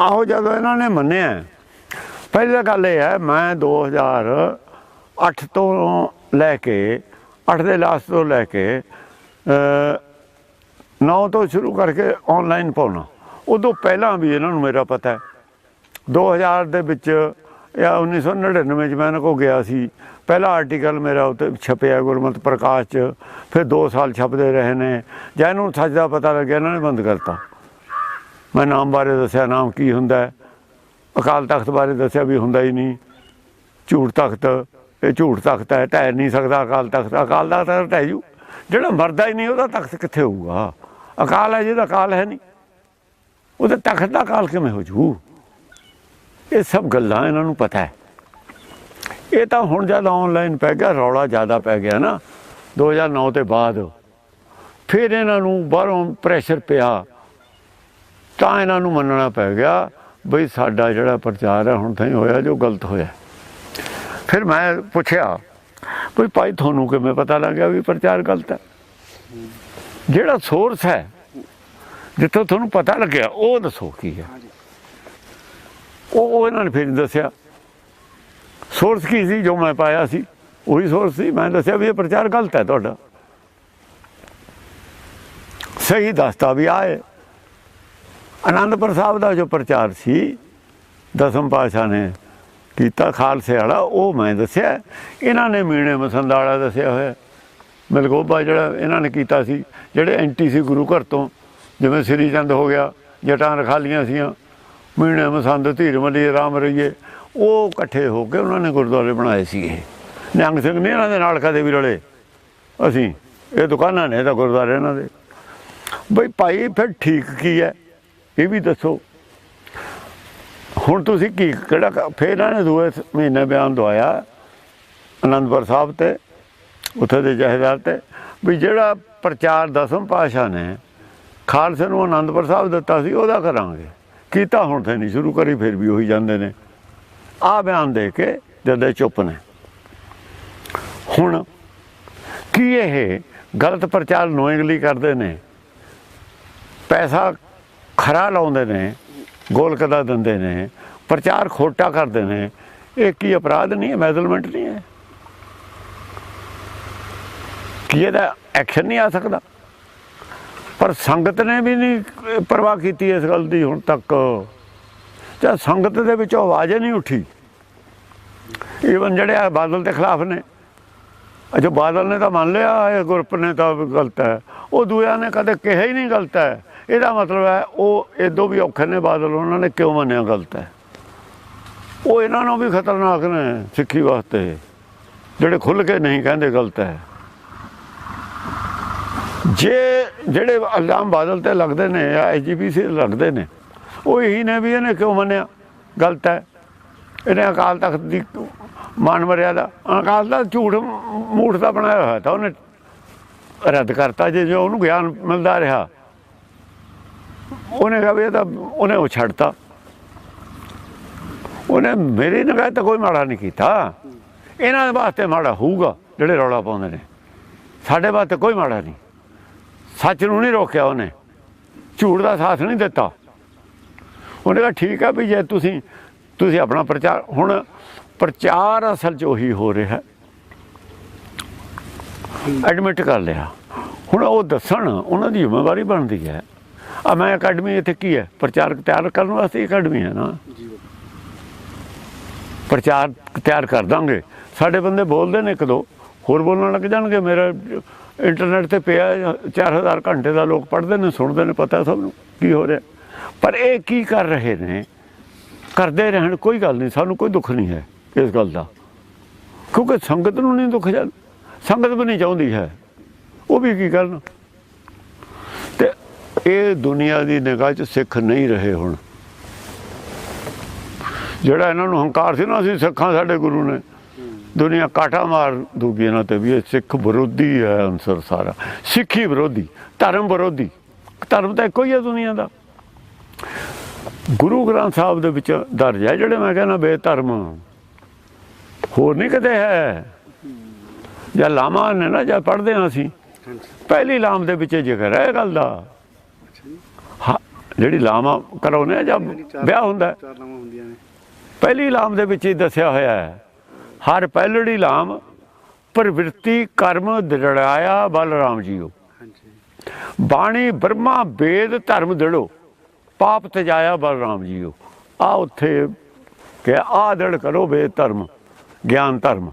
ਆਹੋ ਜਦੋਂ ਇਹਨਾਂ ਨੇ ਮੰਨਿਆ, ਪਹਿਲੀ ਤਾਂ ਗੱਲ ਇਹ ਹੈ, ਮੈਂ 2008 ਤੋਂ ਲੈ ਕੇ 8 ਦੇ ਲਾਸਟ ਤੋਂ ਲੈ ਕੇ 9 ਤੋਂ ਸ਼ੁਰੂ ਕਰਕੇ ਆਨਲਾਈਨ ਪਾਉਣਾ। ਉਦੋਂ ਪਹਿਲਾਂ ਵੀ ਇਹਨਾਂ ਨੂੰ ਮੇਰਾ ਪਤਾ ਹੈ। 2000 ਦੇ ਵਿੱਚ, ਜਾਂ 1999 ਚ ਮੈਂ ਇਹਨਾਂ ਕੋ ਗਿਆ ਸੀ। ਪਹਿਲਾ ਆਰਟੀਕਲ ਮੇਰਾ ਉੱਤੇ ਛਪਿਆ ਗੁਰਮਤ ਪ੍ਰਕਾਸ਼ ਚ, ਫਿਰ 2 ਸਾਲ ਛਪਦੇ ਰਹੇ ਨੇ। ਜਾਂ ਇਹਨੂੰ ਸੱਚ ਦਾ ਪਤਾ ਲੱਗਿਆ, ਇਹਨਾਂ ਨੇ ਬੰਦ ਕਰਤਾ। ਮੈਂ ਨਾਮ ਬਾਰੇ ਦੱਸਿਆ, ਨਾਮ ਕੀ ਹੁੰਦਾ ਅਕਾਲ ਤਖਤ ਬਾਰੇ ਦੱਸਿਆ ਵੀ ਹੁੰਦਾ ਹੀ ਨਹੀਂ। ਝੂਠ ਤਖਤ, ਇਹ ਝੂਠ ਤਖਤ ਹੈ, ਢਹਿ ਨਹੀਂ ਸਕਦਾ ਅਕਾਲ ਤਖਤ। ਅਕਾਲ ਦਾ ਤਖਤ ਢਹਿ ਜੂ। ਜਿਹੜਾ ਮਰਦਾ ਹੀ ਨਹੀਂ, ਉਹਦਾ ਤਖਤ ਕਿੱਥੇ ਹੋਊਗਾ? ਅਕਾਲ ਹੈ, ਜਿਹਦਾ ਅਕਾਲ ਹੈ ਨਹੀਂ। ਉਹਦੇ ਤਖਤ ਦਾ ਕਾਲ ਕਿਵੇਂ ਹੋ ਜੂ? ਇਹ ਸਭ ਗੱਲਾਂ ਇਹਨਾਂ ਨੂੰ ਪਤਾ ਹੈ। ਇਹ ਤਾਂ ਹੁਣ ਜਦ ਆਨਲਾਈਨ ਪੈ ਗਿਆ, ਰੌਲਾ ਜ਼ਿਆਦਾ ਪੈ ਗਿਆ ਨਾ। 2009 ਤੇ ਬਾਅਦ ਫਿਰ ਇਹਨਾਂ ਨੂੰ ਬਾਹਰੋਂ ਪ੍ਰੈਸ਼ਰ ਪਿਆ। ਤਾਂ ਇਹਨਾਂ ਨੂੰ ਮੰਨਣਾ ਪੈ ਗਿਆ ਬਈ ਸਾਡਾ ਜਿਹੜਾ ਪ੍ਰਚਾਰ ਹੈ ਹੁਣ ਤਾਂ ਹੋਇਆ ਜੋ ਗਲਤ ਹੋਇਆ। ਫਿਰ ਮੈਂ ਪੁੱਛਿਆ ਵੀ ਭਾਈ ਤੁਹਾਨੂੰ ਕਿਵੇਂ ਪਤਾ ਲੱਗਿਆ ਵੀ ਪ੍ਰਚਾਰ ਗਲਤ ਹੈ? ਜਿਹੜਾ ਸੋਰਸ ਹੈ, ਜਿੱਥੋਂ ਤੁਹਾਨੂੰ ਪਤਾ ਲੱਗਿਆ, ਉਹ ਦੱਸੋ ਕੀ ਹੈ? ਉਹ ਉਹ ਇਹਨਾਂ ਨੇ ਫਿਰ ਦੱਸਿਆ ਸੋਰਸ ਕੀ ਸੀ ਜੋ ਮੈਂ ਪਾਇਆ ਸੀ? ਉਹੀ ਸੋਰਸ ਸੀ, ਮੈਂ ਦੱਸਿਆ ਵੀ ਇਹ ਪ੍ਰਚਾਰ ਗਲਤ ਹੈ ਤੁਹਾਡਾ। ਸਹੀ ਦੱਸਤਾ ਵੀ ਆਏ ਆਨੰਦਪੁਰ ਸਾਹਿਬ ਦਾ ਜੋ ਪ੍ਰਚਾਰ ਸੀ, ਦਸਮ ਪਾਸ਼ਾ ਨੇ ਕੀਤਾ ਖਾਲਸੇ ਵਾਲਾ, ਉਹ ਮੈਂ ਦੱਸਿਆ। ਇਹਨਾਂ ਨੇ ਮੀਣੇ ਮਸੰਦ ਵਾਲਾ ਦੱਸਿਆ ਹੋਇਆ। ਮਲਗੋਬਾ ਜਿਹੜਾ ਇਹਨਾਂ ਨੇ ਕੀਤਾ ਸੀ, ਜਿਹੜੇ ਐਂਟੀ ਸੀ ਗੁਰੂ ਘਰ ਤੋਂ, ਜਿਵੇਂ ਸ੍ਰੀ ਚੰਦ ਹੋ ਗਿਆ, ਜਟਾਂ ਰਖਾਲੀਆਂ ਸੀਆਂ, ਮੀਣੇ ਮਸੰਦ ਧੀਰ ਮਲੀ ਰਾਮ ਰਈਏ ਉਹ ਇਕੱਠੇ ਹੋ ਕੇ ਉਹਨਾਂ ਨੇ ਗੁਰਦੁਆਰੇ ਬਣਾਏ ਸੀ ਇਹ। ਨਿਹੰਗ ਸਿੰਘ ਨੇ ਇਹਨਾਂ ਦੇ ਨਾਲ ਕਦੇ ਵੀ ਰਲੇ। ਅਸੀਂ, ਇਹ ਦੁਕਾਨਾਂ ਨੇ ਇਹ ਤਾਂ ਗੁਰਦੁਆਰੇ ਇਹਨਾਂ ਦੇ। ਬਈ ਭਾਈ, ਫਿਰ ਠੀਕ ਕੀ ਹੈ? ਇਹ ਵੀ ਦੱਸੋ। ਹੁਣ ਤੁਸੀਂ ਕੀ, ਕਿਹੜਾ ਕ- ਫਿਰ ਇਹਨਾਂ ਨੇ ਦੂਏ ਮਹੀਨੇ ਬਿਆਨ ਦਵਾਇਆ, ਅਨੰਦਪੁਰ ਸਾਹਿਬ ਤੇ, ਉੱਥੇ ਦੇ ਜਹੇਦਾਰ ਤੇ, ਵੀ ਜਿਹੜਾ ਪ੍ਰਚਾਰ ਦਸਮ ਪਾਸ਼ਾ ਨੇ ਖਾਲਸੇ ਨੂੰ ਅਨੰਦਪੁਰ ਸਾਹਿਬ ਦਿੱਤਾ ਸੀ, ਉਹਦਾ ਕਰਾਂਗੇ। ਕੀਤਾ ਹੁਣ ਤੇ ਨਹੀਂ, ਸ਼ੁਰੂ ਕਰੀ ਫਿਰ ਵੀ ਉਹੀ ਜਾਂਦੇ ਨੇ। ਆ ਬਿਆਨ ਦੇ ਕੇ ਜਦੇ ਚੁੱਪ ਨੇ। ਹੁਣ ਕੀ ਇਹ ਗਲਤ ਪ੍ਰਚਾਰ ਨੋਇੰਗਲੀ ਕਰਦੇ ਨੇ? ਪੈਸਾ ਖਰਾ ਲਾਉਂਦੇ ਨੇ, ਗੋਲਕਦਾ ਦਿੰਦੇ ਨੇ, ਪ੍ਰਚਾਰ ਖੋਟਾ ਕਰਦੇ ਨੇ, ਇਹ ਕੀ ਅਪਰਾਧ ਨਹੀਂ ਹੈ ਮੈਜ਼ਲਮੈਂਟ ਨਹੀਂ ਹੈ। ਕੀ ਇਹਦਾ ਐਕਸ਼ਨ ਨਹੀਂ ਆ ਸਕਦਾ? ਪਰ ਸੰਗਤ ਨੇ ਵੀ ਨਹੀਂ ਪਰਵਾਹ ਕੀਤੀ ਇਸ ਗੱਲ ਦੀ ਹੁਣ ਤੱਕ। ਜਾਂ ਸੰਗਤ ਦੇ ਵਿੱਚੋਂ ਆਵਾਜ਼ ਨਹੀਂ ਉੱਠੀ। ਈਵਨ ਜਿਹੜੇ ਆ ਬਾਦਲ ਦੇ ਖਿਲਾਫ ਨੇ। ਅਜੋ ਬਾਦਲ ਨੇ ਤਾਂ ਮੰਨ ਲਿਆ, ਇਹ ਗਰੁੱਪ ਨੇ ਤਾਂ ਗਲਤ ਹੈ। ਉਹ ਦੂਜਿਆਂ ਨੇ ਕਦੇ ਕਿਹਾ ਹੀ ਨਹੀਂ ਗਲਤ ਹੈ। ਇਹਦਾ ਮਤਲਬ ਹੈ, ਉਹ ਇਦੋਂ ਵੀ ਔਖੇ ਨੇ ਬਾਦਲ, ਉਹਨਾਂ ਨੇ ਕਿਉਂ ਮੰਨਿਆ ਗਲਤ ਹੈ? ਉਹ ਇਹਨਾਂ ਨੂੰ ਵੀ ਖਤਰਨਾਕ ਨੇ ਸਿੱਖੀ ਵਾਸਤੇ, ਜਿਹੜੇ ਖੁੱਲ ਕੇ ਨਹੀਂ ਕਹਿੰਦੇ ਗਲਤ ਹੈ। ਜੇ ਜਿਹੜੇ ਇਲਜ਼ਾਮ ਬਾਦਲ ਤੇ ਲੱਗਦੇ ਨੇ ਜਾਂ ਐਜੀਪੀਸੀ ਲੱਗਦੇ ਨੇ, ਉਹ ਇਹੀ ਨੇ ਵੀ ਇਹਨੇ ਕਿਉਂ ਮੰਨਿਆ ਗਲਤ ਹੈ? ਇਹਨੇ ਅਕਾਲ ਤਖਤ ਦੀ ਮਾਨ ਮਰਿਆਦਾ ਅਕਾਲ ਦਾ ਝੂਠ ਮੂਠ ਦਾ ਬਣਾਇਆ ਹੋਇਆ ਤਾਂ ਉਹਨੇ ਰੱਦ ਕਰਤਾ ਜੇ, ਜੋ ਉਹਨੂੰ ਗਿਆਨ ਮਿਲਦਾ ਰਿਹਾ। ਉਹਨੇ ਕਿਹਾ ਵੀ ਇਹ ਤਾਂ ਉਹਨੇ ਉਹ ਛੱਡਤਾ। ਉਹਨੇ ਮੇਰੀ ਨਿਗਾਹ ਤਾਂ ਕੋਈ ਮਾੜਾ ਨਹੀਂ ਕੀਤਾ। ਇਹਨਾਂ ਦੇ ਵਾਸਤੇ ਮਾੜਾ ਹੋਊਗਾ ਜਿਹੜੇ ਰੌਲਾ ਪਾਉਂਦੇ ਨੇ। ਸਾਡੇ ਵਾਸਤੇ ਕੋਈ ਮਾੜਾ ਨਹੀਂ। ਸੱਚ ਨੂੰ ਨਹੀਂ ਰੋਕਿਆ ਉਹਨੇ। ਝੂਠ ਦਾ ਸਾਥ ਨਹੀਂ ਦਿੱਤਾ। ਉਹਨੇ ਕਿਹਾ ਠੀਕ ਹੈ ਵੀ ਜੇ ਤੁਸੀਂ ਤੁਸੀਂ ਆਪਣਾ ਪ੍ਰਚਾਰ ਹੁਣ ਪ੍ਰਚਾਰ ਅਸਲ 'ਚ ਉਹੀ ਹੋ ਰਿਹਾ। ਐਡਮਿਟ ਕਰ ਲਿਆ। ਹੁਣ ਉਹ ਦੱਸਣ ਉਹਨਾਂ ਦੀ ਜ਼ਿੰਮੇਵਾਰੀ ਬਣਦੀ ਹੈ। ਆ ਮੈਂ ਅਕੈਡਮੀ ਇੱਥੇ ਕੀ ਹੈ? ਪ੍ਰਚਾਰਕ ਤਿਆਰ ਕਰਨ ਵਾਸਤੇ ਅਕੈਡਮੀ ਹੈ ਨਾ। ਪ੍ਰਚਾਰ ਤਿਆਰ ਕਰ ਦਾਂਗੇ। ਸਾਡੇ ਬੰਦੇ ਬੋਲਦੇ ਨੇ ਇੱਕ ਦੋ ਹੋਰ ਬੋਲਣ ਲੱਗ ਜਾਣਗੇ। ਮੇਰਾ ਇੰਟਰਨੈਟ ਤੇ ਪਿਆ 4000 ਘੰਟੇ ਦਾ ਲੋਕ ਪੜ੍ਹਦੇ ਨੇ ਸੁਣਦੇ ਨੇ ਪਤਾ ਸਭ ਨੂੰ ਕੀ ਹੋ ਰਿਹਾ। ਪਰ ਇਹ ਕੀ ਕਰ ਰਹੇ ਨੇ? ਕਰਦੇ ਰਹਿਣ ਕੋਈ ਗੱਲ ਨਹੀਂ ਸਾਨੂੰ ਕੋਈ ਦੁੱਖ ਨਹੀਂ ਹੈ ਇਸ ਗੱਲ ਦਾ। ਕਿਉਂਕਿ ਸੰਗਤ ਨੂੰ ਨਹੀਂ ਦੁੱਖ ਜਾਂ ਸੰਗਤ ਵੀ ਨਹੀਂ ਚਾਹੁੰਦੀ ਹੈ। ਉਹ ਵੀ ਕੀ ਕਰਨ? ਇਹ ਦੁਨੀਆ ਦੀ ਨਿਗਾਹ 'ਚ ਸਿੱਖ ਨਹੀਂ ਰਹੇ ਹੁਣ। ਜਿਹੜਾ ਇਹਨਾਂ ਨੂੰ ਹੰਕਾਰ ਸੀ ਨਾ ਅਸੀਂ ਸਿੱਖਾਂ ਸਾਡੇ ਗੁਰੂ ਨੇ। ਦੁਨੀਆ ਕਾਟਾ ਮਾਰ ਦੂਗੀ ਇਹਨਾਂ ਤੇ ਵੀ ਇਹ ਸਿੱਖ ਵਿਰੋਧੀ ਹੈ ਅੰਸਰ ਸਾਰਾ। ਸਿੱਖੀ ਵਿਰੋਧੀ ਧਰਮ ਵਿਰੋਧੀ। ਧਰਮ ਤਾਂ ਇੱਕੋ ਹੀ ਹੈ ਦੁਨੀਆ ਦਾ। ਗੁਰੂ ਗ੍ਰੰਥ ਸਾਹਿਬ ਦੇ ਵਿੱਚ ਦਰਜ ਹੈ ਜਿਹੜੇ ਮੈਂ ਕਹਿੰਦਾ ਬੇਧਰਮ। ਹੋਰ ਨਹੀਂ ਕਦੇ ਹੈ। ਜਾਂ ਲਾਮਾ ਨੇ ਨਾ ਜਾਂ ਪੜ੍ਹਦੇ ਹਾਂ ਅਸੀਂ। ਪਹਿਲੀ ਲਾਮ ਦੇ ਵਿੱਚ ਜ਼ਿਕਰ ਹੈ ਇਹ ਗੱਲ ਦਾ। ਜਿਹੜੀ ਲਾਮਾ ਕਰਾਉਨੇ ਆ ਜਦ ਵਿਆਹ ਹੁੰਦਾ ਹੈ। ਚਾਰ ਨਾਮਾਂ ਹੁੰਦੀਆਂ ਨੇ। ਪਹਿਲੀ ਲਾਮ ਦੇ ਵਿੱਚ ਹੀ ਦੱਸਿਆ ਹੋਇਆ ਹੈ। ਹਰ ਪਹਿਲੜੀ ਲਾਮ ਪ੍ਰਵਿਰਤੀ ਕਰਮ ਦ੍ਰਿੜਾਇਆ ਬਲਰਾਮ ਜੀਓ। ਹਾਂਜੀ। ਬਾਣੀ ਬ੍ਰਹਮਾ ਵੇਦ ਧਰਮ ਦੜੋ। ਪਾਪ ਤਜਾਇਆ ਬਲਰਾਮ ਜੀਓ। ਆ ਉੱਥੇ ਕਿ ਆ ਦੜ ਕਰੋ ਵੇਦ ਧਰਮ ਗਿਆਨ ਧਰਮ।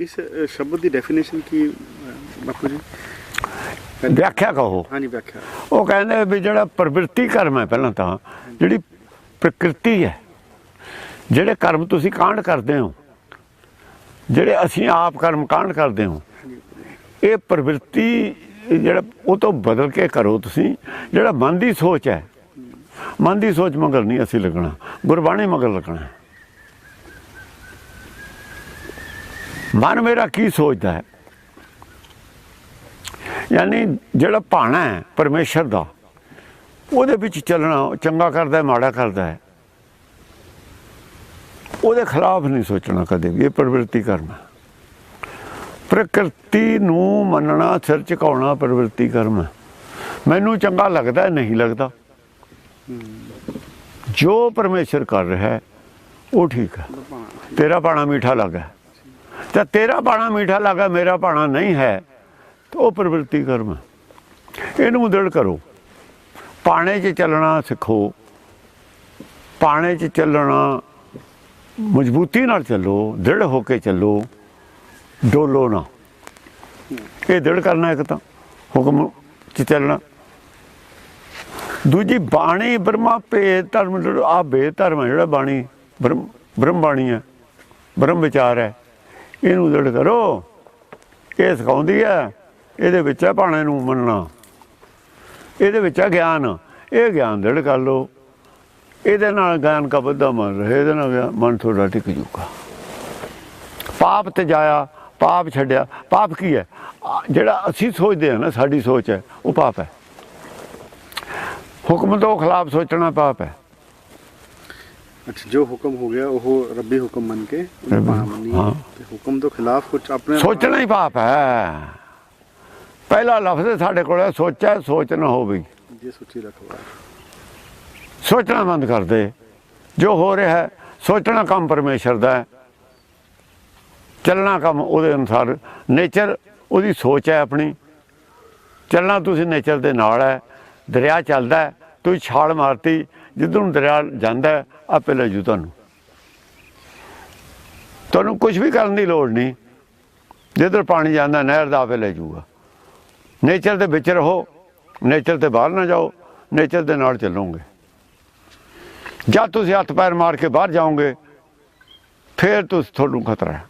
ਇਸ ਸ਼ਬਦ ਦੀ ਡੈਫੀਨੇਸ਼ਨ ਕੀ ਬਾਪੂ ਜੀ? ਵਿਆਖਿਆ ਕਹੋ। ਹਾਂਜੀ ਵਿਆਖਿਆ। ਉਹ ਕਹਿੰਦੇ ਵੀ ਜਿਹੜਾ ਪ੍ਰਵਿਰਤੀ ਕਰਮ ਹੈ ਪਹਿਲਾਂ ਤਾਂ ਜਿਹੜੀ ਪ੍ਰਕਿਰਤੀ ਹੈ ਜਿਹੜੇ ਕਰਮ ਤੁਸੀਂ ਕਾਂਡ ਕਰਦੇ ਹੋ ਜਿਹੜੇ ਅਸੀਂ ਆਪ ਕਰਮ ਕਾਂਡ ਕਰਦੇ ਹੋ ਇਹ ਪ੍ਰਵਿਰਤੀ ਜਿਹੜਾ ਉਹ ਤੋਂ ਬਦਲ ਕੇ ਕਰੋ ਤੁਸੀਂ ਜਿਹੜਾ ਮਨ ਦੀ ਸੋਚ ਹੈ। ਮਨ ਦੀ ਸੋਚ ਮਗਰ ਨਹੀਂ ਅਸੀਂ ਲੱਗਣਾ ਗੁਰਬਾਣੀ ਮਗਰ ਲੱਗਣਾ। ਮਨ ਮੇਰਾ ਕੀ ਸੋਚਦਾ ਹੈ? ਯਾਨੀ ਜਿਹੜਾ ਭਾਣਾ ਹੈ ਪਰਮੇਸ਼ਰ ਦਾ, ਉਹਦੇ ਵਿੱਚ ਚੱਲਣਾ ਉਹ ਚੰਗਾ ਕਰਦਾ ਮਾੜਾ ਕਰਦਾ ਹੈ। ਉਹਦੇ ਖਿਲਾਫ ਨਹੀਂ ਸੋਚਣਾ ਕਦੇ ਵੀ, ਇਹ ਪ੍ਰਵਿਰਤੀ ਕਰਨਾ। ਪ੍ਰਕਿਰਤੀ ਨੂੰ ਮੰਨਣਾ, ਸਿਰ ਝੁਕਾਉਣਾ ਪ੍ਰਵਿਰਤੀ ਕਰਮ ਹੈ। ਮੈਨੂੰ ਚੰਗਾ ਲੱਗਦਾ ਨਹੀਂ ਲੱਗਦਾ। ਜੋ ਪਰਮੇਸ਼ਰ ਕਰ ਰਿਹਾ ਹੈ, ਉਹ ਠੀਕ ਹੈ। ਤੇਰਾ ਪਾਣਾ ਮਿੱਠਾ ਲੱਗਾ ਤਾਂ ਤੇਰਾ ਪਾਣਾ ਮਿੱਠਾ ਲੱਗਾ, ਮੇਰਾ ਪਾਣਾ ਨਹੀਂ ਹੈ। ਉਹ ਪ੍ਰਵਿਰਤੀ ਕਰਮ ਹੈ। ਇਹਨੂੰ ਦ੍ਰਿੜ ਕਰੋ। ਪਾਣੇ 'ਚ ਚੱਲਣਾ ਸਿੱਖੋ। ਪਾਣੇ 'ਚ ਚੱਲਣਾ ਮਜ਼ਬੂਤੀ ਨਾਲ ਚੱਲੋ, ਦ੍ਰਿੜ ਹੋ ਕੇ ਚੱਲੋ, ਡੋਲੋ ਨਾ। ਇਹ ਦ੍ਰਿੜ ਕਰਨਾ ਇੱਕ ਤਾਂ, ਹੁਕਮ 'ਚ ਚੱਲਣਾ। ਦੂਜੀ, ਬਾਣੀ ਬ੍ਰਹਮਾ ਭੇਦ ਧਰਮ ਆ ਭੇਦ ਧਰਮ ਹੈ, ਜਿਹੜਾ ਬਾਣੀ ਬ੍ਰਹਮ ਬ੍ਰਹਮ ਬਾਣੀ ਹੈ, ਬ੍ਰਹਮ ਵਿਚਾਰ ਹੈ, ਇਹਨੂੰ ਦ੍ਰਿੜ ਕਰੋ। ਇਹ ਸਿਖਾਉਂਦੀ ਹੈ ਇਹਦੇ ਵਿੱਚ ਹੈ ਬਾਣੇ ਨੂੰ ਮੰਨਣਾ। ਇਹਦੇ ਵਿੱਚ ਹੈ ਗਿਆਨ। ਇਹ ਗਿਆਨ ਦ੍ਰਿੜ ਕਰ ਲਓ। ਇਹਦੇ ਨਾਲ ਗਿਆਨ ਕਾ ਬੱਧਾ ਮਨ ਰਹੇ। ਇਹਦੇ ਨਾਲ ਮਨ ਥੋੜਾ ਟਿਕ ਜੂਗਾ। ਪਾਪ ਤੇ ਜਾਇਆ ਪਾਪ ਛੱਡਿਆ। ਪਾਪ ਕੀ ਹੈ? ਜਿਹੜਾ ਅਸੀਂ ਸੋਚਦੇ ਹਾਂ ਨਾ ਸਾਡੀ ਸੋਚ ਹੈ ਉਹ ਪਾਪ ਹੈ। ਹੁਕਮ ਤੋਂ ਖਿਲਾਫ ਸੋਚਣਾ ਪਾਪ ਹੈ। ਅੱਛਾ ਜੋ ਹੁਕਮ ਹੋ ਗਿਆ ਉਹ ਰੱਬੀ ਹੁਕਮ ਮੰਨ ਕੇ ਹਾਂ। ਹੁਕਮ ਤੋਂ ਖਿਲਾਫ ਕੁਝ ਆਪਣੇ ਸੋਚਣਾ ਹੀ ਪਾਪ ਹੈ। ਪਹਿਲਾ ਲਫ਼ਜ਼ ਸਾਡੇ ਕੋਲ ਹੈ ਸੋਚਿਆ ਸੋਚ ਨਾ ਹੋਵੇ। ਜੇ ਸੋਚੀ ਰੱਖਵਾ ਸੋਚਣਾ ਬੰਦ ਕਰ ਦੇ। ਜੋ ਹੋ ਰਿਹਾ ਹੈ ਸੋਚਣਾ ਕੰਮ ਪਰਮੇਸ਼ਰ ਦਾ ਹੈ। ਚੱਲਣਾ ਕੰਮ ਉਹਦੇ ਅਨੁਸਾਰ। ਨੇਚਰ ਉਹਦੀ ਸੋਚ ਹੈ ਆਪਣੀ। ਚੱਲਣਾ ਤੁਸੀਂ ਨੇਚਰ ਦੇ ਨਾਲ ਹੈ। ਦਰਿਆ ਚੱਲਦਾ ਹੈ। ਤੁਸੀਂ ਛਾਲ ਮਾਰਤੀ। ਜਿੱਧਰ ਨੂੰ ਦਰਿਆ ਜਾਂਦਾ ਆਪੇ ਲੈ ਜੂ ਤੁਹਾਨੂੰ। ਤੁਹਾਨੂੰ ਕੁਝ ਵੀ ਕਰਨ ਦੀ ਲੋੜ ਨਹੀਂ। ਜਿੱਧਰ ਪਾਣੀ ਜਾਂਦਾ ਨਹਿਰ ਦਾ ਆਪੇ ਲੈ ਜੂਗਾ। ਨੇਚਰ ਦੇ ਵਿੱਚ ਰਹੋ, ਨੇਚਰ ਤੇ ਬਾਹਰ ਨਾ ਜਾਓ, ਨੇਚਰ ਦੇ ਨਾਲ ਚੱਲੋਗੇ। ਜਦ ਤੁਸੀਂ ਹੱਥ ਪੈਰ ਮਾਰ ਕੇ ਬਾਹਰ ਜਾਓਗੇ, ਫਿਰ ਤੁਸੀਂ ਤੁਹਾਨੂੰ ਖਤਰਾ ਹੈ।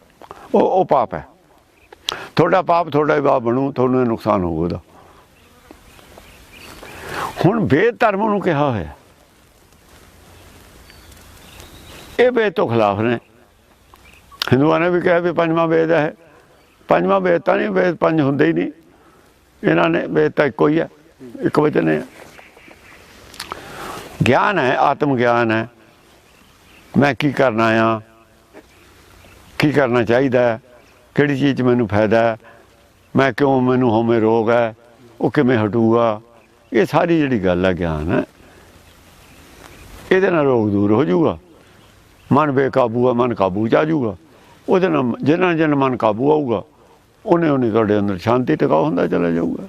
ਉਹ ਉਹ ਪਾਪ ਹੈ। ਤੁਹਾਡਾ ਪਾਪ, ਤੁਹਾਡਾ ਹੀ ਪਾਪ ਬਣੂ, ਤੁਹਾਨੂੰ ਇਹ ਨੁਕਸਾਨ ਹੋਊਗਾ ਉਹਦਾ। ਹੁਣ ਵੇਦ ਧਰਮ ਨੂੰ ਕਿਹਾ ਹੋਇਆ ਇਹ ਵੇਦ ਤੋਂ ਖਿਲਾਫ ਨੇ। ਹਿੰਦੂਆਂ ਨੇ ਵੀ ਕਿਹਾ ਵੀ ਪੰਜਵਾਂ ਵੇਦ ਹੈ। ਪੰਜਵਾਂ ਵੇਦ ਤਾਂ ਨਹੀਂ, ਵੇਦ ਪੰਜ ਹੁੰਦੇ ਹੀ ਨਹੀਂ। ਇਹਨਾਂ ਨੇ ਵੇਦ ਤਾਂ ਇੱਕੋ ਹੀ ਹੈ, ਇੱਕ ਵਚਨ ਹੈ। ਗਿਆਨ ਹੈ, ਆਤਮ ਗਿਆਨ ਹੈ। ਮੈਂ ਕੀ ਕਰਨਾ ਆ? ਕੀ ਕਰਨਾ ਚਾਹੀਦਾ ਕਿਹੜੀ ਚੀਜ਼ 'ਚ ਮੈਨੂੰ ਫਾਇਦਾ ਹੈ? ਮੈਂ ਕਿਉਂ ਮੈਨੂੰ ਹੋਮੇ ਰੋਗ ਹੈ? ਉਹ ਕਿਵੇਂ ਹਟੂਗਾ? ਇਹ ਸਾਰੀ ਜਿਹੜੀ ਗੱਲ ਹੈ ਗਿਆਨ ਹੈ। ਇਹਦੇ ਨਾਲ ਰੋਗ ਦੂਰ ਹੋ ਜਾਊਗਾ। ਮਨ ਬੇਕਾਬੂ ਆ ਮਨ ਕਾਬੂ ਚ ਆ ਜਾਊਗਾ। ਉਹਦੇ ਨਾਲ ਜਿਹਨਾਂ ਜਿਹਨਾਂ ਮਨ ਕਾਬੂ ਆਊਗਾ ਉਹਨੇ ਉਹਨੇ ਤੁਹਾਡੇ ਅੰਦਰ ਸ਼ਾਂਤੀ ਟਿਕਾ ਹੁੰਦਾ ਚਲਾ ਜਾਊਗਾ।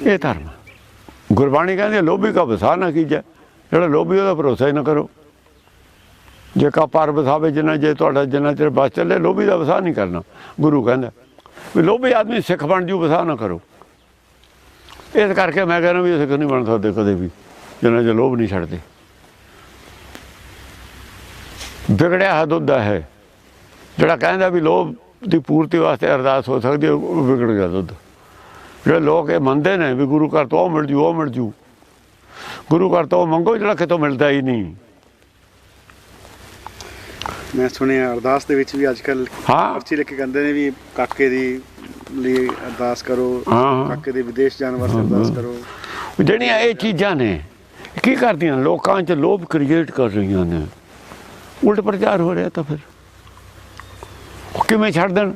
ਇਹ ਧਰਮ ਗੁਰਬਾਣੀ ਕਹਿੰਦੀ ਲੋਭੀ ਕਾ ਵਸਾ ਨਾ ਕੀਜੈ। ਜਿਹੜਾ ਲੋਭੀ ਉਹਦਾ ਭਰੋਸਾ ਹੀ ਨਾ ਕਰੋ। ਜੇ ਕਾ ਪਰ ਵਸਾਵੇ ਜਿੰਨਾ ਜੇ ਤੁਹਾਡਾ ਜਿੰਨਾ ਚਿਰ ਬਸ ਚੱਲੇ, ਲੋਭੀ ਦਾ ਵਸਾ ਨਹੀਂ ਕਰਨਾ। ਗੁਰੂ ਕਹਿੰਦਾ ਵੀ ਲੋਭੀ ਆਦਮੀ ਸਿੱਖ ਬਣ ਜੂ ਵਸਾ ਨਾ ਕਰੋ। ਇਸ ਕਰਕੇ ਮੈਂ ਕਹਿੰਦਾ ਵੀ ਸਿੱਖ ਨਹੀਂ ਬਣ ਸਕਦੇ ਕਦੇ ਵੀ, ਜਿੰਨਾ ਜੇ ਲੋਭ ਨਹੀਂ ਛੱਡਦੇ। ਵਿਗੜਿਆ ਹੈ ਦੁੱਧ ਹੈ। ਜਿਹੜਾ ਕਹਿੰਦਾ ਵੀ ਲੋਭ ਦੀ ਪੂਰਤੀ ਵਾਸਤੇ ਅਰਦਾਸ ਹੋ ਸਕਦੀ ਹੈ ਉਹ ਵਿਗੜ ਗਿਆ ਦੁੱਧ। ਜਿਹੜੇ ਲੋਕ ਇਹ ਮੰਨਦੇ ਨੇ ਵੀ ਗੁਰੂ ਘਰ ਤੋਂ ਉਹ ਮਿਲ ਜੂ ਉਹ ਮਿਲ ਜੂ। ਗੁਰੂ ਘਰ ਤੋਂ ਮੰਗੋ ਜਿਹੜਾ ਕਿਤੋਂ ਮਿਲਦਾ ਹੀ ਨਹੀਂ। ਮੈਂ ਸੁਣਿਆ ਅਰਦਾਸ ਦੇ ਵਿੱਚ ਵੀ ਅੱਜ ਕੱਲ ਹਾਂ। ਪਰਚੀ ਲਿਖ ਕੇ ਕਹਿੰਦੇ ਨੇ ਵੀ ਕਾਕੇ ਦੀ ਲਈ ਅਰਦਾਸ ਕਰੋ। ਕਾਕੇ ਦੇ ਵਿਦੇਸ਼ ਜਾਣ ਵਾਸਤੇ ਅਰਦਾਸ ਕਰੋ। ਜਿਹੜੀਆਂ ਇਹ ਚੀਜ਼ਾਂ ਨੇ ਕੀ ਕਰਦੀਆਂ? ਲੋਕਾਂ 'ਚ ਲੋਭ ਕ੍ਰੀਏਟ ਕਰ ਰਹੀਆਂ ਨੇ। ਉਲਟ ਪ੍ਰਚਾਰ ਹੋ ਰਿਹਾ ਤਾਂ ਫਿਰ। ਕਿਵੇਂ ਛੱਡ ਦੇਣ?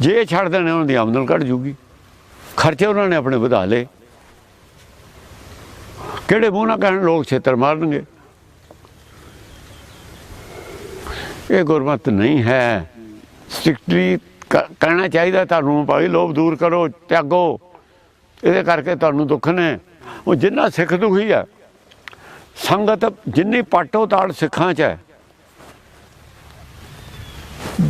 ਜੇ ਛੱਡ ਦੇਣ, ਉਹਨਾਂ ਦੀ ਆਮਦਨ ਘਟ ਜੂਗੀ। ਖਰਚੇ ਉਹਨਾਂ ਨੇ ਆਪਣੇ ਵਧਾ ਲਏ। ਕਿਹੜੇ ਮੂੰਹ ਨਾਲ ਕਹਿਣ, ਲੋਕ ਛੇਤਰ ਮਾਰਨਗੇ? ਇਹ ਗੁਰਮਤ ਨਹੀਂ ਹੈ। ਸਟ੍ਰਿਕਟਲੀ ਕਹਿਣਾ ਚਾਹੀਦਾ, ਤੁਹਾਨੂੰ ਭਾਈ ਲੋਭ ਦੂਰ ਕਰੋ, ਤਿਆਗੋ। ਇਹਦੇ ਕਰਕੇ ਤੁਹਾਨੂੰ ਦੁੱਖ ਨੇ। ਉਹ ਜਿੰਨਾ ਸਿੱਖ ਦੁਖੀ ਹੈ ਸੰਗਤ ਜਿੰਨੀ ਪਾਟੋ ਤਾੜ ਸਿੱਖਾਂ 'ਚ ਹੈ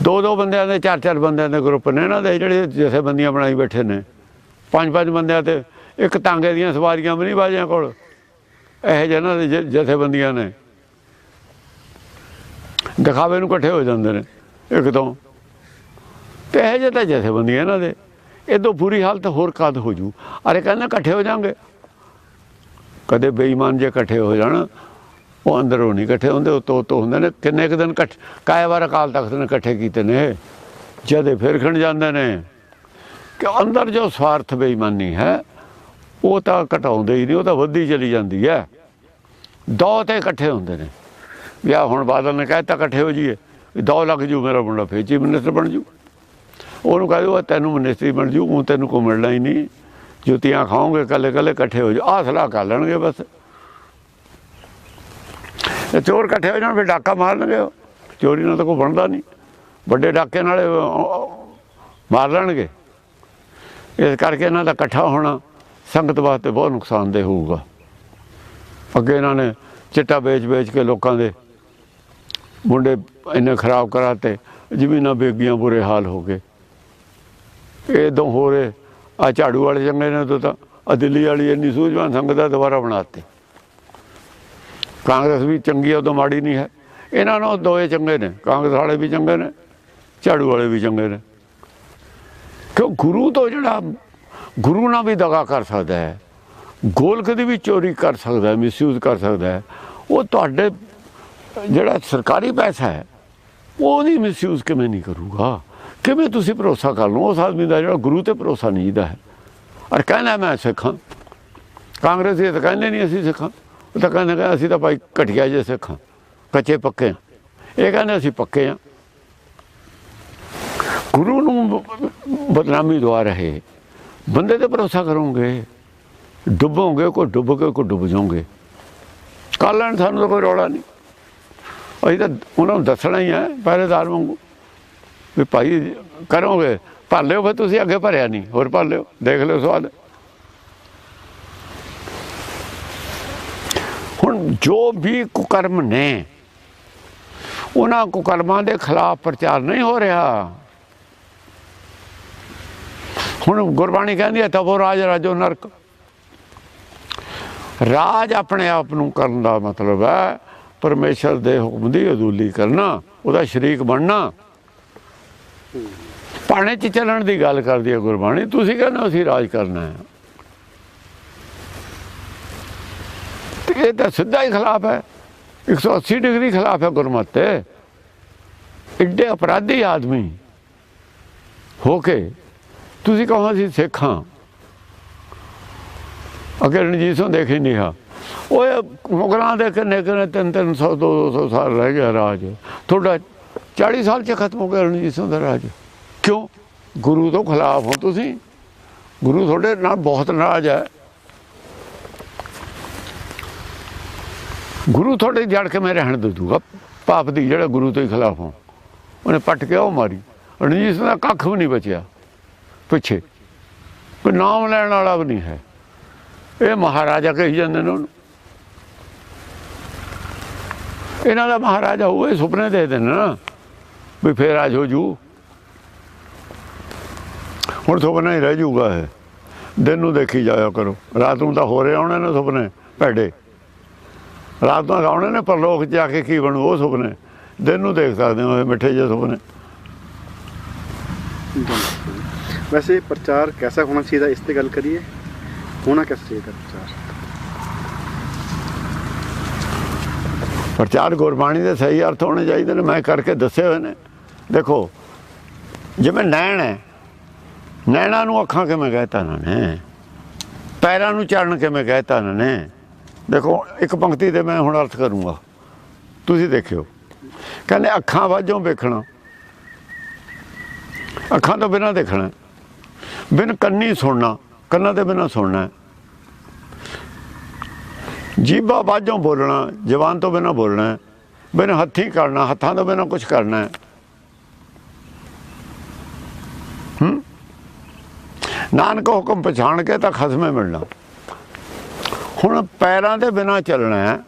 ਦੋ ਦੋ ਬੰਦਿਆਂ ਦੇ, ਚਾਰ ਚਾਰ ਬੰਦਿਆਂ ਦੇ ਗਰੁੱਪ ਨੇ ਇਹਨਾਂ ਦੇ ਜਿਹੜੇ ਜਥੇਬੰਦੀਆਂ ਬਣਾਈ ਬੈਠੇ ਨੇ। ਪੰਜ ਪੰਜ ਬੰਦਿਆਂ ਤੇ, ਇੱਕ ਤਾਂਗੇ ਦੀਆਂ ਸਵਾਰੀਆਂ ਵੀ ਨਹੀਂ ਬਾਜਿਆਂ ਕੋਲ। ਇਹ ਜਿਹਨਾਂ ਦੇ ਜ- ਜਥੇਬੰਦੀਆਂ ਨੇ। ਦਿਖਾਵੇ ਨੂੰ ਇਕੱਠੇ ਹੋ ਜਾਂਦੇ ਨੇ, ਇੱਕ ਤੋਂ। ਤੇ ਇਹ ਜਿਹੇ ਤਾਂ ਜਥੇਬੰਦੀਆਂ ਇਹਨਾਂ ਦੇ। ਇਦੋਂ ਬੁਰੀ ਹਾਲਤ ਹੋਰ ਕਦ ਹੋ ਜੂ ਅਰੇ ਕਹਿੰਦੇ ਇਕੱਠੇ ਹੋ ਜਾਾਂਗੇ। ਕਦੇ ਬੇਈਮਾਨ ਜੇ ਇਕੱਠੇ ਹੋ ਜਾਣ ਉਹ ਅੰਦਰੋਂ ਨਹੀਂ ਇਕੱਠੇ ਹੁੰਦੇ, ਉਹ ਤੋਂ ਤੋਂ ਹੁੰਦੇ ਨੇ। ਕਿੰਨੇ ਕੁ ਦਿਨ ਇਕੱਠ ਕਾਇ ਵਾਰ ਅਕਾਲ ਤਖਤ ਨੇ ਇਕੱਠੇ ਕੀਤੇ ਨੇ। ਜਦੇ ਫਿਰ ਖਣ ਜਾਂਦੇ ਨੇ ਕਿ ਅੰਦਰ ਜੋ ਸਵਾਰਥ ਬੇਈਮਾਨੀ ਹੈ, ਉਹ ਤਾਂ ਘਟਾਉਂਦੇ ਹੀ ਨਹੀਂ, ਉਹ ਤਾਂ ਵੱਧਦੀ ਚਲੀ ਜਾਂਦੀ ਹੈ। ਦੋ ਤੇ ਇਕੱਠੇ ਹੁੰਦੇ ਨੇ। ਵੀ ਆਹ ਹੁਣ ਬਾਦਲ ਨੇ ਕਹਿਤਾ ਇਕੱਠੇ ਹੋ ਜੀਏ ਵੀ ਦੋ ਲੱਗ ਜੂ, ਮੇਰਾ ਮੁੰਡਾ ਫੇਰ ਚੀਫ ਮਿਨਿਸਟਰ ਬਣ ਜੂ। ਉਹਨੂੰ ਕਹਿ ਦਿਓ ਤੈਨੂੰ ਮਿਨਿਸਟਰੀ ਬਣ ਜੂ, ਉਹ ਤੈਨੂੰ ਕੋ ਮਿਲਣਾ ਹੀ ਨਹੀਂ। ਜੁੱਤੀਆਂ ਖਾਓਗੇ ਕੱਲੇ ਕੱਲੇ ਇਕੱਠੇ ਹੋ ਜਾ ਆਹ ਸਲਾਹ ਕਰ ਲੈਣਗੇ ਬਸ। ਤੇ ਚੋਰ ਇਕੱਠੇ ਹੋ ਜਾਣ, ਫਿਰ ਡਾਕਾ ਮਾਰਨਗੇ ਉਹ। ਚੋਰੀ ਨਾਲ ਤਾਂ ਕੋਈ ਬਣਦਾ ਨਹੀਂ। ਵੱਡੇ ਡਾਕੇ ਨਾਲੇ ਮਾਰ ਲੈਣਗੇ। ਇਸ ਕਰਕੇ ਇਹਨਾਂ ਦਾ ਇਕੱਠਾ ਹੋਣਾ ਸੰਗਤ ਵਾਸਤੇ ਬਹੁਤ ਨੁਕਸਾਨਦੇ ਹੋਊਗਾ। ਅੱਗੇ ਇਹਨਾਂ ਨੇ ਚਿੱਟਾ ਵੇਚ-ਵੇਚ ਕੇ ਲੋਕਾਂ ਦੇ ਮੁੰਡੇ ਇੰਨੇ ਖਰਾਬ ਕਰਾਤੇ, ਜ਼ਮੀਨਾਂ ਬੇਗੀਆਂ ਬੁਰੇ ਹਾਲ ਹੋ ਗਏ। ਇਹ ਦੋ ਹੋ ਰਹੇ ਆ ਝਾੜੂ ਵਾਲੇ ਚੰਗੇ ਨੇ ਤੋਂ ਤਾਂ ਆ ਦਿੱਲੀ ਵਾਲੀ ਇੰਨੀ ਸੂਝਵਾਨ ਸੰਗਤ ਦਾ ਦੁਬਾਰਾ ਬਣਾਤੇ। ਕਾਂਗਰਸ ਵੀ ਚੰਗੀ ਉਦੋਂ ਮਾੜੀ ਨਹੀਂ ਹੈ। ਇਹਨਾਂ ਨੂੰ ਦੋਏ ਚੰਗੇ ਨੇ, ਕਾਂਗਰਸ ਵਾਲੇ ਵੀ ਚੰਗੇ ਨੇ, ਝਾੜੂ ਵਾਲੇ ਵੀ ਚੰਗੇ ਨੇ। ਕਿਉਂ ਗੁਰੂ ਤੋਂ ਜਿਹੜਾ, ਗੁਰੂ ਨਾਲ ਵੀ ਦਗਾ ਕਰ ਸਕਦਾ ਹੈ, ਗੋਲਕ ਦੀ ਵੀ ਚੋਰੀ ਕਰ ਸਕਦਾ ਹੈ, ਮਿਸਯੂਜ਼ ਕਰ ਸਕਦਾ ਹੈ, ਉਹ ਤੁਹਾਡੇ ਜਿਹੜਾ ਸਰਕਾਰੀ ਪੈਸਾ ਹੈ, ਉਹਦੀ ਮਿਸਯੂਜ਼ ਕਿਵੇਂ ਨਹੀਂ ਕਰੂਗਾ? ਕਿਵੇਂ ਤੁਸੀਂ ਭਰੋਸਾ ਕਰ ਲਓ? ਉਸ ਆਦਮੀ ਦਾ ਜਿਹੜਾ ਗੁਰੂ ਤੇ ਭਰੋਸਾ ਨਹੀਂ ਦਾ ਹੈ। ਔਰ ਕਹਿੰਦਾ ਮੈਂ ਸਿੱਖਾਂ। ਕਾਂਗਰਸ ਇਹ ਤਾਂ ਕਹਿੰਦੇ ਨਹੀਂ ਅਸੀਂ ਸਿੱਖਾਂ। ਉਹ ਤਾਂ ਕਹਿੰਦੇ ਕਿ ਅਸੀਂ ਤਾਂ ਭਾਈ ਘਟਿਆ ਜੇ ਸਿੱਖਾਂ ਕੱਚੇ ਪੱਕੇ ਹਾਂ। ਇਹ ਕਹਿੰਦੇ ਅਸੀਂ ਪੱਕੇ ਹਾਂ। ਗੁਰੂ ਨੂੰ ਬਦਨਾਮੀ ਦਵਾ ਰਹੇ। ਬੰਦੇ ਤੇ ਭਰੋਸਾ ਕਰੋਗੇ। ਡੁੱਬੋਗੇ ਕੋ ਡੁੱਬ ਕੇ ਕੋ ਡੁੱਬ ਜਾਓਗੇ। ਕਰ ਲੈਣ, ਸਾਨੂੰ ਤਾਂ ਕੋਈ ਰੌਲਾ ਨਹੀਂ। ਅਸੀਂ ਤਾਂ ਉਹਨਾਂ ਨੂੰ ਦੱਸਣਾ ਹੀ ਹੈ, ਪਹਿਰੇਦਾਰ ਵਾਂਗੂ। ਵੀ ਭਾਈ, ਕਰੋਗੇ। ਭਰ ਲਿਓ ਫਿਰ ਤੁਸੀਂ, ਅੱਗੇ ਭਰਿਆ ਨਹੀਂ। ਹੋਰ ਭਰ ਲਿਓ। ਦੇਖ ਲਿਓ ਸਵਾਦ। ਹੁਣ ਜੋ ਵੀ ਕੁਕਰਮ ਨੇ ਉਹਨਾਂ ਕੁਕਰਮਾਂ ਦੇ ਖਿਲਾਫ ਪ੍ਰਚਾਰ ਨਹੀਂ ਹੋ ਰਿਹਾ। ਹੁਣ ਗੁਰਬਾਣੀ ਕਹਿੰਦੀ ਹੈ ਤਬੋ ਰਾਜ ਰਾਜੋ ਨਰਕ। ਰਾਜ ਆਪਣੇ ਆਪ ਨੂੰ ਕਰਨ ਦਾ ਮਤਲਬ ਹੈ ਪਰਮੇਸ਼ਰ ਦੇ ਹੁਕਮ ਦੀ ਅਦੂਲੀ ਕਰਨਾ ਉਹਦਾ ਸ਼ਰੀਕ ਬਣਨਾ। ਪਾਣੇ 'ਚ ਚੱਲਣ ਦੀ ਗੱਲ ਕਰਦੀ ਹੈ ਗੁਰਬਾਣੀ ਤੁਸੀਂ ਕਹਿੰਦੇ ਅਸੀਂ ਰਾਜ ਕਰਨਾ ਹੈ। ਇਹ ਤਾਂ ਸਿੱਧਾ ਹੀ ਖਿਲਾਫ ਹੈ। 180 ਡਿਗਰੀ ਖਿਲਾਫ ਹੈ ਗੁਰਮਤਿ ਤੇ। ਇੱਡੇ ਅਪਰਾਧੀ ਆਦਮੀ ਹੋ ਕੇ ਤੁਸੀਂ ਕਹੋ ਅਸੀਂ ਸਿੱਖਾਂ ਅਗਰ ਰਣਜੀਤ ਸਿੰਘ ਦੇਖੇ ਨਹੀਂ ਹਾਂ। ਉਹ ਮੁਗਲਾਂ ਦੇ ਕਿੰਨੇ ਕਿੰਨੇ ਤਿੰਨ ਤਿੰਨ ਸੌ, ਦੋ ਦੋ ਸੌ ਸਾਲ ਰਹਿ ਗਿਆ ਰਾਜ। ਤੁਹਾਡਾ 40 ਸਾਲ ਚ ਖਤਮ ਹੋ ਗਿਆ ਰਣਜੀਤ ਸਿੰਘ ਦਾ ਰਾਜ। ਕਿਉਂ? ਗੁਰੂ ਤੋਂ ਖਿਲਾਫ ਹੋ ਤੁਸੀਂ। ਗੁਰੂ ਤੁਹਾਡੇ ਨਾਲ ਬਹੁਤ ਨਾਰਾਜ਼ ਹੈ। ਗੁਰੂ ਤੁਹਾਡੇ ਜੜ ਕੇ ਮੈਂ ਰਹਿਣ ਦੇ ਦੂਗਾ। ਪਾਪ ਦੀ ਜਿਹੜਾ ਗੁਰੂ ਤੋਂ ਹੀ ਖਿਲਾਫ ਹੋ। ਉਹਨੇ ਪੱਟ ਕੇ ਉਹ ਮਾਰੀ। ਰਣਜੀਤ ਸਿੰਘ ਦਾ ਕੱਖ ਵੀ ਨਹੀਂ ਬਚਿਆ। ਪਿੱਛੇ। ਕੋਈ ਨਾਮ ਲੈਣ ਵਾਲਾ ਵੀ ਨਹੀਂ ਹੈ। ਇਹ ਮਹਾਰਾਜਾ ਕਹੀ ਜਾਂਦੇ ਨੇ ਉਹਨੂੰ। ਇਹਨਾਂ ਦਾ ਮਹਾਰਾਜਾ ਹੋਏ ਸੁਪਨੇ ਦੇ ਦੇਣ ਨਾ ਵੀ ਫੇਰ ਰਾਜ ਹੋ ਜੂ। ਹੁਣ ਸੁਪਨਾ ਹੀ ਰਹਿ ਜੂਗਾ ਇਹ। ਦਿਨ ਨੂੰ ਦੇਖੀ ਜਾਇਆ ਕਰੋ। ਰਾਤ ਨੂੰ ਤਾਂ ਹੋ ਰਹੇ ਆਉਣੇ ਨੇ ਸੁਪਨੇ, ਭੈੜੇ। ਰਾਤ ਨੂੰ ਗਾਉਣੇ ਨੇ ਪਰਲੋਕ ਜਾ ਕੇ ਕੀ ਬਣੂ ਉਹ ਸੁਪਨੇ ਦਿਨ ਨੂੰ ਦੇਖ ਸਕਦੇ ਹੋ ਮਿੱਠੇ ਜਿਹੇ ਸੁਪਨੇ ਵੈਸੇ ਪ੍ਰਚਾਰ ਕਿਹਦਾ ਹੋਣਾ ਚਾਹੀਦਾ ਇਸ ਤੇ ਗੱਲ ਕਰੀਏ? ਹੋਣਾ ਕਿਸ ਚੀਜ਼ ਦਾ ਪ੍ਰਚਾਰ? ਪ੍ਰਚਾਰ ਗੁਰਬਾਣੀ ਦੇ ਸਹੀ ਅਰਥ ਹੋਣੇ ਚਾਹੀਦੇ ਨੇ ਮੈਂ ਕਰਕੇ ਦੱਸੇ ਹੋਏ ਨੇ। ਦੇਖੋ ਜਿਵੇਂ ਨੈਣ ਹੈ ਨੈਣਾ ਨੂੰ ਅੱਖਾਂ ਕਿਵੇਂ ਕਹਿਤਾ ਨਾ ਨੇ? ਪੈਰਾਂ ਨੂੰ ਚੜਨ ਕਿਵੇਂ ਕਹਿਤਾ ਨਾ ਨੇ? ਦੇਖੋ, ਇੱਕ ਪੰਕਤੀ ਤੇ ਮੈਂ ਹੁਣ ਅਰਥ ਕਰੂੰਗਾ। ਤੁਸੀਂ ਦੇਖਿਓ। ਕਹਿੰਦੇ ਅੱਖਾਂ ਵਾਜੋਂ ਵੇਖਣਾ। ਅੱਖਾਂ ਤੋਂ ਬਿਨਾਂ ਦੇਖਣਾ। ਬਿਨ ਕੰਨੀ ਸੁਣਨਾ। ਕੰਨਾਂ ਦੇ ਬਿਨਾਂ ਸੁਣਨਾ। ਜੀਭਾ ਬਾਝੋਂ ਬੋਲਣਾ ਜ਼ਬਾਨ ਤੋਂ ਬਿਨਾ ਬੋਲਣਾ, ਬਿਨ ਬਿਨਾਂ ਹੱਥੀਂ ਕਰਨਾ, ਹੱਥਾਂ ਤੋਂ ਬਿਨਾ ਕੁਝ ਕਰਨਾ। ਹੂੰ? ਨਾਨਕ ਹੁਕਮ ਪਛਾਣ ਕੇ ਤਾਂ ਖਸਮੇ ਮਿਲਣਾ। ਹੁਣ ਪੈਰਾਂ ਦੇ ਬਿਨਾ ਚੱਲਣਾ ਹੈ।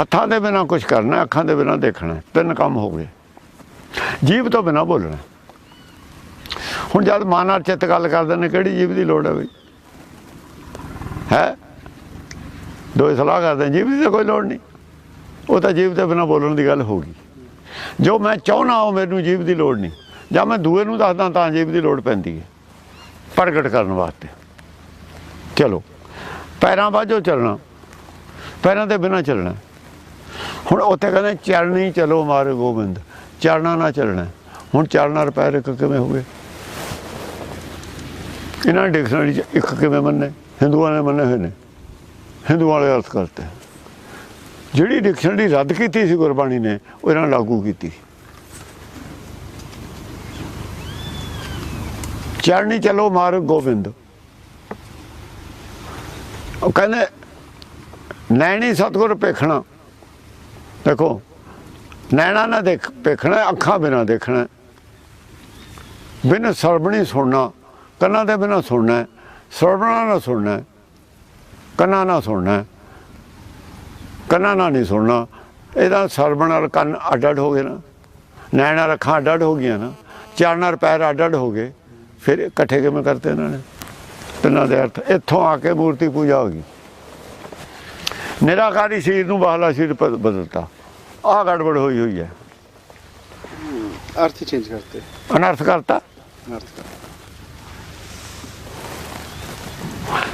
ਹੱਥਾਂ ਦੇ ਬਿਨਾ ਕੁਝ ਕਰਨਾ ਹੈ, ਅੱਖਾਂ ਦੇ ਬਿਨਾ ਦੇਖਣਾ ਹੈ। ਤਿੰਨ ਕੰਮ ਹੋ ਗਏ। ਜੀਭ ਤੋਂ ਬਿਨਾ ਬੋਲਣਾ ਹੁਣ ਜਦ ਮਨ ਨਾਲ ਚਿੱਤ ਗੱਲ ਕਰਦੇ ਨੇ ਕਿਹੜੀ ਜੀਭ ਦੀ ਲੋੜ ਹੈ ਬਈ? ਹੈ? ਦੋਏ ਸਲਾਹ ਕਰਦੇ ਜੀਭ ਦੀ ਤਾਂ ਕੋਈ ਲੋੜ ਨਹੀਂ। ਉਹ ਤਾਂ ਜੀਭ ਤੋਂ ਬਿਨਾ ਬੋਲਣ ਦੀ ਗੱਲ ਹੋਗੀ ਜੋ ਮੈਂ ਚਾਹਣਾ ਉਹ ਮੈਨੂੰ ਜੀਭ ਦੀ ਲੋੜ ਨਹੀਂ। ਜਾਂ ਮੈਂ ਦੂਏ ਨੂੰ ਦੱਸਦਾ ਤਾਂ ਜੀਭ ਦੀ ਲੋੜ ਪੈਂਦੀ ਹੈ। ਪ੍ਰਗਟ ਕਰਨ ਵਾਸਤੇ। ਚਲੋ। ਪੈਰਾਂ ਬਾਝੋਂ ਚੱਲਣਾ। ਪੈਰਾਂ ਦੇ ਬਿਨਾ ਚੱਲਣਾ। ਹੁਣ ਉੱਥੇ ਕਹਿੰਦੇ ਚਰਨੀ ਚਲੋ ਮਾਰੇ ਗੋਬਿੰਦ। ਚਰਨਾ ਨਾ ਚੱਲਣਾ। ਹੁਣ ਚਰਨਾ ਔਰ ਇੱਕ ਕਿਵੇਂ ਹੋ ਗਏ ਇਹਨਾਂ ਡਿਕਸ਼ਨਰੀ ਚ ਇੱਕ ਕਿਵੇਂ ਮੰਨੇ? ਹਿੰਦੂਆਂ ਨੇ ਮੰਨੇ ਹੋਏ ਨੇ। ਹਿੰਦੂਆਂ ਵਾਲੇ ਅਰਥ ਕਰਤੇ। ਜਿਹੜੀ ਡਿਕਸ਼ਨਰੀ ਰੱਦ ਕੀਤੀ ਸੀ ਗੁਰਬਾਣੀ ਨੇ, ਉਹ ਇਹਨਾਂ ਲਾਗੂ ਕੀਤੀ। ਚਰਨੀ ਚਲੋ ਮਾਰ ਗੋਬਿੰਦ। ਉਹ ਕਹਿੰਦੇ, ਨੈਣੀ ਸਤਗੁਰ ਪੇਖਣਾ ਦੇਖੋ, ਨੈਣਾ ਨਾ ਦੇਖ ਪੇਖਣਾ ਅੱਖਾਂ ਬਿਨਾ ਦੇਖਣਾ। ਬਿਨ ਸਰਬਣੀ ਸੁਣਨਾ, ਕੰਨਾਂ ਦੇ ਬਿਨਾ ਸੁਣਨਾ, ਸਰਬਣਾ ਨਾ ਸੁਣਨਾ, ਕੰਨਾਂ ਨਾਲ ਸੁਣਨਾ, ਕੰਨਾਂ ਨਾਲ ਨਹੀਂ ਸੁਣਨਾ। ਇਹਦਾ ਸਰਬਣ ਨਾਲ ਕੰਨ ਅੱਡ ਅੱਡ ਹੋ ਗਏ ਨਾ। ਨੈਣ ਨਾਲ ਅੱਖਾਂ ਅੱਡ ਅੱਡ ਹੋ ਗਈਆਂ ਨਾ। ਚਾਰ ਪੈਰ ਅੱਡ ਅੱਡ ਹੋ ਗਏ। ਫਿਰ ਇਕੱਠੇ ਕਿਵੇਂ ਕਰਤੇ ਇਹਨਾਂ ਨੇ? ਤਿੰਨਾਂ ਦੇ ਅਰਥ। ਇੱਥੋਂ ਆ ਕੇ ਮੂਰਤੀ ਪੂਜਾ ਹੋ ਗਈ। ਨਿਰਾਕਾਰੀ ਸ਼ਰੀਰ ਨੂੰ ਬਾਹਲਾ ਸ਼ਰੀਰ ਬਦਲਤਾ। ਆਹ ਗੜਬੜ ਹੋਈ ਹੋਈ ਹੈ। ਅਰਥ ਚੇਂਜ ਕਰਤੇ। ਅਨਰਥ ਕਰਤਾ।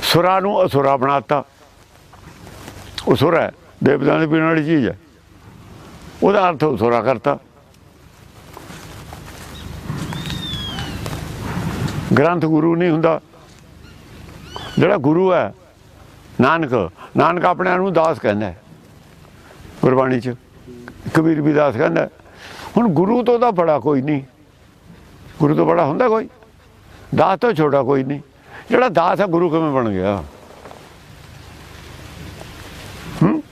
ਸੁਰਾ ਨੂੰ ਅਸੁਰਾ ਬਣਾਤਾ। ਉਸੁਰਾ ਦੇਵਤਾਂ ਦੇ ਪੀਣ ਵਾਲੀ ਚੀਜ਼ ਹੈ। ਉਹਦਾ ਅਰਥ ਉਸੁਰਾ ਕਰਤਾ। ਗ੍ਰੰਥ ਗੁਰੂ ਨਹੀਂ ਹੁੰਦਾ। ਜਿਹੜਾ ਗੁਰੂ ਹੈ, ਨਾਨਕ ਨਾਨਕ ਆਪਣੇ ਆਪ ਨੂੰ ਦਾਸ ਕਹਿੰਦਾ ਗੁਰਬਾਣੀ ਚ। ਕਬੀਰ ਵੀ ਦਾਸ ਕਹਿੰਦਾ ਹੁਣ ਗੁਰੂ ਤੋਂ ਤਾਂ ਬੜਾ ਕੋਈ ਨਹੀਂ। ਗੁਰੂ ਤੋਂ ਬੜਾ ਹੁੰਦਾ ਕੋਈ। ਦਾਸ ਤੋਂ ਛੋਟਾ ਕੋਈ ਨਹੀਂ। ਜਿਹੜਾ ਦਾਸ ਹੈ, ਗੁਰੂ ਕਿਵੇਂ ਬਣ ਗਿਆ? ਹੂੰ?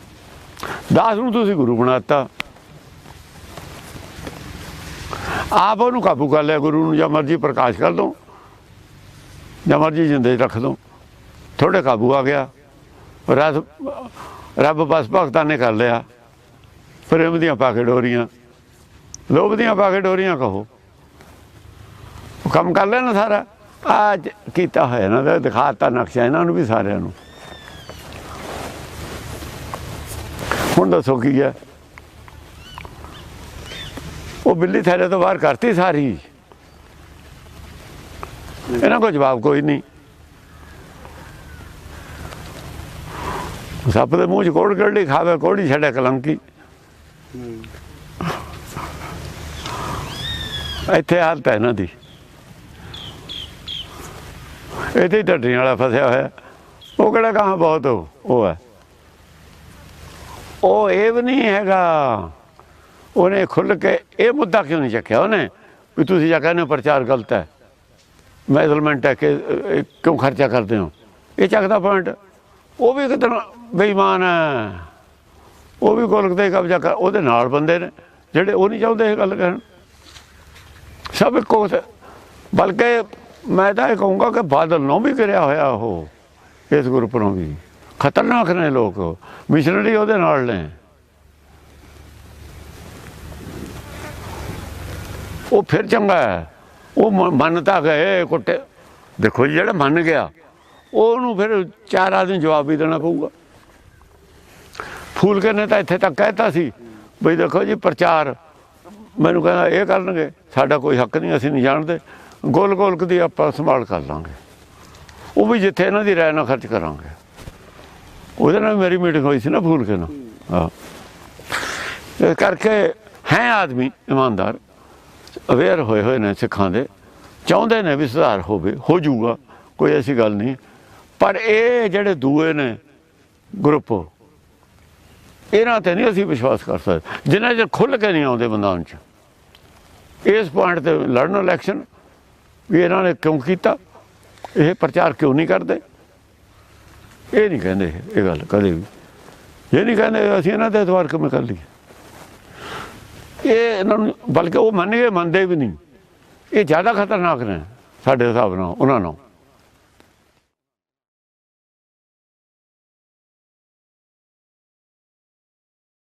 ਦਾਸ ਨੂੰ ਤੁਸੀਂ ਗੁਰੂ ਬਣਾਤਾ। ਆਪ ਉਹਨੂੰ ਕਾਬੂ ਕਰ ਲਿਆ ਗੁਰੂ ਨੂੰ, ਜਾਂ ਮਰਜ਼ੀ ਪ੍ਰਕਾਸ਼ ਕਰ ਦੋ, ਜਾਂ ਮਰਜ਼ੀ ਜਿੰਦੇ 'ਚ ਰੱਖ ਦੋ। ਥੋੜੇ ਕਾਬੂ ਆ ਗਿਆ। ਰਸ ਰੱਬ ਬਸ ਭਗਤਾਂ ਨੇ ਕਰ ਲਿਆ। ਪ੍ਰੇਮ ਦੀਆਂ ਪਾ ਕੇ ਡੋਰੀਆਂ। ਲੋਭ ਦੀਆਂ ਪਾ ਕੇ ਡੋਰੀਆਂ ਕਹੋ। ਕੰਮ ਕਰ ਲੈਣਾ ਸਾਰਾ। ਅੱਜ ਕੀਤਾ ਹੋਇਆ ਨਾ ਤੇ ਦਿਖਾਤਾ, ਨਕਸ਼ਾ ਇਹਨਾਂ ਨੂੰ ਵੀ ਸਾਰਿਆਂ ਨੂੰ। ਹੁਣ ਦੱਸੋ ਕੀ ਹੈ। ਉਹ ਬਿੱਲੀ ਥੈਲੇ ਤੋਂ ਬਾਹਰ ਕਰਤੀ ਸਾਰੀ। ਇਹਨਾਂ ਕੋਲ ਜਵਾਬ ਕੋਈ ਨਹੀਂ। ਸੱਪ ਦੇ ਮੂੰਹ ਚ ਕੋੜ ਕੱਢੀ, ਖਾਵੇ ਕੋੜੀ, ਛੱਡੇ ਕਲੰਕੀ। ਇੱਥੇ ਹਾਲਤ ਹੈ ਇਹਨਾਂ ਦੀ। ਇੱਥੇ ਢੱਡਰੀਆਂ ਵਾਲਾ ਫਸਿਆ ਹੋਇਆ। ਉਹ ਕਿਹੜਾ ਕਹਾਂ ਬਹੁਤ ਉਹ ਹੈ। ਉਹ ਇਹ ਵੀ ਨਹੀਂ ਹੈਗਾ। ਉਹਨੇ ਖੁੱਲ ਕੇ ਇਹ ਮੁੱਦਾ ਕਿਉਂ ਨਹੀਂ ਚੱਕਿਆ ਉਹਨੇ? ਵੀ ਤੁਸੀਂ ਜਾ ਕਹਿੰਦੇ ਹੋ ਪ੍ਰਚਾਰ ਗਲਤ ਹੈ। ਮੈਜ਼ਰਮੈਂਟ ਹੈ ਕਿ ਕਿਉਂ ਖਰਚਾ ਕਰਦੇ ਹੋ? ਇਹ ਚੱਕਦਾ ਪੁਆਇੰਟ ਉਹ ਵੀ ਕਿਤਨਾ ਬੇਈਮਾਨ ਹੈ। ਉਹ ਵੀ ਗੋਲਕ ਤੇ ਕਬਜ਼ਾ ਕਰ, ਉਹਦੇ ਨਾਲ ਬੰਦੇ ਨੇ, ਜਿਹੜੇ ਉਹ ਨਹੀਂ ਚਾਹੁੰਦੇ ਇਹ ਗੱਲ ਕਹਿਣ। ਸਭ ਇੱਕੋ ਬਲਕਿ ਮੈਂ ਤਾਂ ਇਹ ਕਹੂੰਗਾ ਕਿ ਬਾਦਲ ਨੂੰ ਵੀ ਕਰਿਆ ਹੋਇਆ ਉਹ, ਇਸ ਗਰੁੱਪ ਨੂੰ ਵੀ। ਖਤਰਨਾਕ ਨੇ ਲੋਕ, ਮਿਸ਼ਨਰੀ ਉਹਦੇ ਨਾਲ ਨੇ। ਉਹ ਫਿਰ ਚੰਗਾ ਹੈ। ਉਹ ਮ- ਮੰਨ ਤਾਂ ਗਏ ਕੁੱਟੇ, ਦੇਖੋ ਜੀ, ਜਿਹੜਾ ਮੰਨ ਗਿਆ, ਉਹਨੂੰ ਫਿਰ ਚਾਰ ਆਦਮੀ ਜਵਾਬ ਵੀ ਦੇਣਾ ਪਊਗਾ। ਫੂਲਕੇ ਨੇ ਤਾਂ ਇੱਥੇ ਤੱਕ ਕਹਿਤਾ ਸੀ, ਬਈ ਦੇਖੋ ਜੀ ਪ੍ਰਚਾਰ। ਮੈਨੂੰ ਕਹਿੰਦਾ, ਇਹ ਕਰਨਗੇ, ਸਾਡਾ ਕੋਈ ਹੱਕ ਨਹੀਂ, ਅਸੀਂ ਨਹੀਂ ਜਾਣਦੇ। ਗੋਲ ਗੋਲਕ ਦੀ ਆਪਾਂ ਸੰਭਾਲ ਕਰ ਲਾਂਗੇ। ਉਹ ਵੀ ਜਿੱਥੇ ਇਹਨਾਂ ਦੀ ਰਾਏ ਨਾਲ ਖਰਚ ਕਰਾਂਗੇ। ਉਹਦੇ ਨਾਲ ਮੇਰੀ ਮੀਟਿੰਗ ਹੋਈ ਸੀ ਨਾ ਫੂਲ ਕੇ ਨਾਲ। ਹਾਂ। ਇਸ ਕਰਕੇ ਹੈ ਆਦਮੀ, ਇਮਾਨਦਾਰ ਅਵੇਅਰ ਹੋਏ ਹੋਏ ਨੇ ਸਿੱਖਾਂ ਦੇ। ਚਾਹੁੰਦੇ ਨੇ ਵੀ ਸੁਧਾਰ ਹੋਵੇ, ਹੋ ਜਾਊਗਾ, ਕੋਈ ਐਸੀ ਗੱਲ ਨਹੀਂ। ਪਰ ਇਹ ਜਿਹੜੇ ਦੂਏ ਨੇ ਗਰੁੱਪ ਇਹਨਾਂ ਤੇ ਨਹੀਂ ਅਸੀਂ ਵਿਸ਼ਵਾਸ ਕਰ ਸਕਦੇ। ਜਿੰਨਾ ਚਿਰ ਖੁੱਲ ਕੇ ਨਹੀਂ ਆਉਂਦੇ ਮੈਦਾਨ 'ਚ। ਇਸ ਪੁਆਇੰਟ ਤੇ ਲੜਨ ਇਲੈਕਸ਼ਨ ਵੀ ਇਹਨਾਂ ਨੇ ਕਿਉਂ ਕੀਤਾ? ਇਹ ਪ੍ਰਚਾਰ ਕਿਉਂ ਨਹੀਂ ਕਰਦੇ? ਇਹ ਨਹੀਂ ਕਹਿੰਦੇ ਇਹ ਗੱਲ ਕਦੇ ਵੀ। ਇਹ ਨਹੀਂ ਕਹਿੰਦੇ ਅਸੀਂ ਇਹਨਾਂ ਦੇ ਇਤਵਾਰ ਕਿਵੇਂ ਕਰ ਲਈਏ। ਇਹ ਇਹਨਾਂ ਨੂੰ, ਬਲਕਿ ਉਹ ਮੰਨ ਗਏ ਮੰਨਦੇ ਵੀ ਨਹੀਂ। ਇਹ ਜ਼ਿਆਦਾ ਖਤਰਨਾਕ ਨੇ ਸਾਡੇ ਹਿਸਾਬ ਨਾਲ, ਉਹਨਾਂ ਨੂੰ।